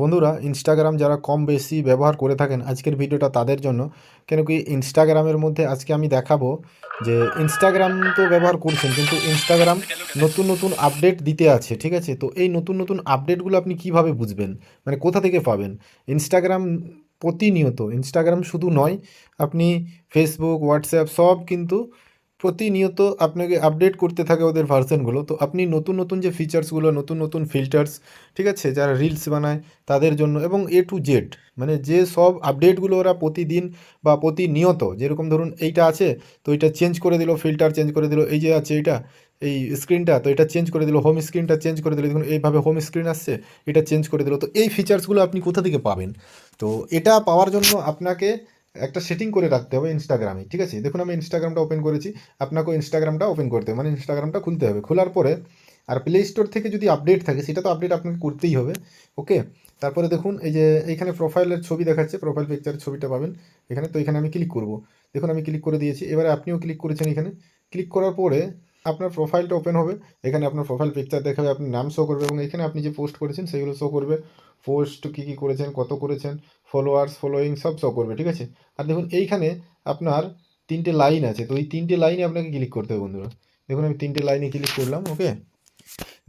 বন্ধুরা ইনস্টাগ্রাম যারা কম বেশি ব্যবহার করে থাকেন আজকের ভিডিওটা তাদের জন্য। কেন কি ইনস্টাগ্রামের মধ্যে আজকে আমি দেখাবো যে ইনস্টাগ্রাম তো ব্যবহার করছেন, কিন্তু ইনস্টাগ্রাম নতুন নতুন আপডেট দিতে আছে, ঠিক আছে? তো এই নতুন নতুন আপডেটগুলো আপনি কীভাবে বুঝবেন? মানে কোথা থেকে পাবেন? ইনস্টাগ্রাম প্রতিনিয়ত ইনস্টাগ্রাম শুধু নয়, আপনি ফেসবুক হোয়াটসঅ্যাপ সব কিন্তু প্রতিনিয়ত আপনাকে আপডেট করতে থাকে ওদের ভার্সনগুলো তো আপনি নতুন নতুন যে ফিচার্সগুলো নতুন নতুন ফিল্টার্স ঠিক আছে, যারা রিলস বানায় তাদের জন্য এবং এ টু জেড মানে যে সব আপডেটগুলো ওরা প্রতিদিন বা প্রতিনিয়ত, যেরকম ধরুন এইটা আছে, তো এটা চেঞ্জ করে দিল ফিল্টার চেঞ্জ করে দিল, এই যে আছে এটা, এই স্ক্রিনটা তো এটা চেঞ্জ করে দিল হোম স্ক্রিনটা চেঞ্জ করে দিল, দেখুন এইভাবে হোম স্ক্রিন আসছে, এটা চেঞ্জ করে দিল। তো এই ফিচার্সগুলো আপনি কোথা থেকে পাবেন? তো এটা পাওয়ার জন্য আপনাকে একটা সেটিং করে রাখতে হবে ইনস্টাগ্রামে ঠিক আছে? দেখুন, আমি ইনস্টাগ্রামটা ওপেন করেছি। আপনাকেও ইনস্টাগ্রামটা ওপেন করতে হবে। মানে ইনস্টাগ্রামটা খুলতে হবে। খোলার পরে, আর প্লে স্টোর থেকে যদি আপডেট থাকে, সেটা তো আপডেট আপনাকে করতেই হবে ওকে তারপরে দেখুন, এই যে এইখানে প্রোফাইলের ছবি দেখাচ্ছে প্রোফাইল পিকচারের ছবিটা পাবেন। এখানে তো এখানে আমি ক্লিক করব। দেখুন, আমি ক্লিক করে দিয়েছি। এবারে আপনিও ক্লিক করেছেন এখানে। ক্লিক করার পরে আপনার প্রোফাইলটা ওপেন হবে। এখানে আপনার প্রোফাইল পিকচার দেখাবে, আপনার নাম শো করবে এবং এখানে আপনি যে পোস্ট করেছেন, সেগুলো শো করবে। পোস্ট কী কী করেছেন, কত করেছেন ফলোয়ার্স ফলোয়িং সব শো করবে, ঠিক আছে? আর দেখুন, এইখানে আপনার তিনটে লাইন আছে, তো এই তিনটে লাইনে আপনাকে ক্লিক করতে হবে বন্ধুরা। দেখুন, আমি তিনটে লাইনে ক্লিক করলাম ওকে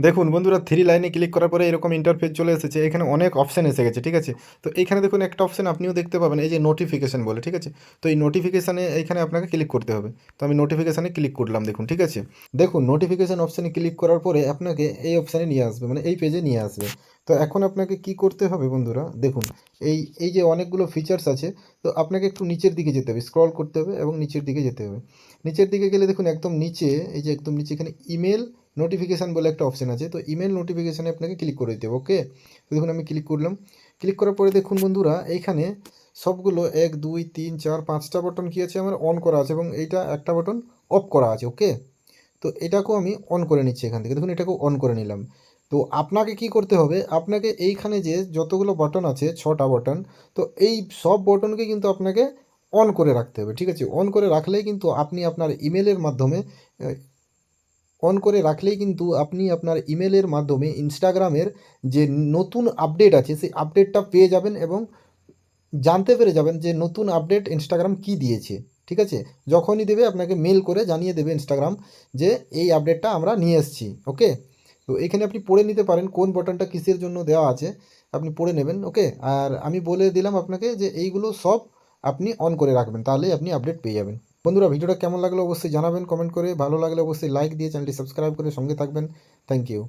দেখুন বন্ধুরা থ্রি লাইনে ক্লিক করার পরে এরকম ইন্টারফেস চলে এসেছে। এখানে অনেক অপশান এসে গেছে, ঠিক আছে? তো এখানে দেখুন একটা অপশান আপনিও দেখতে পাবেন, এই যে নোটিফিকেশান বলে, ঠিক আছে? তো এই নোটিফিকেশানে এইখানে আপনাকে ক্লিক করতে হবে। তো আমি নোটিফিকেশানে ক্লিক করলাম, দেখুন, ঠিক আছে? দেখুন নোটিফিকেশান অপশানে ক্লিক করার পরে আপনাকে এই অপশানে নিয়ে আসবে মানে এই পেজে নিয়ে আসবে। তো এখন আপনাকে কি করতে হবে বন্ধুরা, দেখুন, এই এই যে অনেকগুলো ফিচার্স আছে, তো আপনাকে একটু নিচের দিকে যেতে হবে স্ক্রল করতে হবে এবং নিচের দিকে যেতে হবে। নিচের দিকে গেলে দেখুন, একদম নিচে, এই যে একদম নিচে, এখানে ইমেল নোটিফিকেশান বলে একটা অপশান আছে, তো ইমেল নোটিফিকেশানে আপনাকে ক্লিক করে দিতে হবে ওকে তো দেখুন আমি ক্লিক করলাম ক্লিক করার পরে দেখুন বন্ধুরা এইখানে সবগুলো এক, দুই, তিন, চার, পাঁচটা বটন কী আছে আমার অন করা আছে এবং এইটা একটা বটন অফ করা আছে ওকে তো এটাকেও আমি অন করে নিচ্ছি এখান থেকে, দেখুন এটাকেও অন করে নিলাম। তো আপনাকে কি করতে হবে, আপনাকে এইখানে যে যতগুলো বটন আছে, ছটা বটন তো এই সব বটনকে কিন্তু আপনাকে অন করে রাখতে হবে, ঠিক আছে? অন করে রাখলেই কিন্তু আপনি আপনার ইমেলের মাধ্যমে অন করে রাখলেই কিন্তু আপনি আপনার ইমেলের মাধ্যমে ইনস্টাগ্রামের যে নতুন আপডেট আছে, সেই আপডেটটা পেয়ে যাবেন এবং জানতে পেরে যাবেন যে নতুন আপডেট ইনস্টাগ্রাম কি দিয়েছে, ঠিক আছে? যখনই দেবে আপনাকে মেল করে জানিয়ে দেবে ইনস্টাগ্রাম যে এই আপডেটটা আমরা নিয়ে এসেছি ওকে তো এখানে আপনি পড়ে নিতে পারেন কোন বটনটা কিসের জন্য দেওয়া আছে, আপনি পড়ে নেবেন ওকে আর আমি বলে দিলাম আপনাকে যে এইগুলো সব আপনি অন করে রাখবেন, তাহলেই আপনি আপডেট পেয়ে যাবেন। বন্ধুরা, ভিডিওটা কেমন লাগল অবশ্যই জানাবেন কমেন্ট করে। ভালো লাগলে অবশ্যই লাইক দিয়ে চ্যানেলটি সাবস্ক্রাইব করে সঙ্গে থাকবেন। Thank you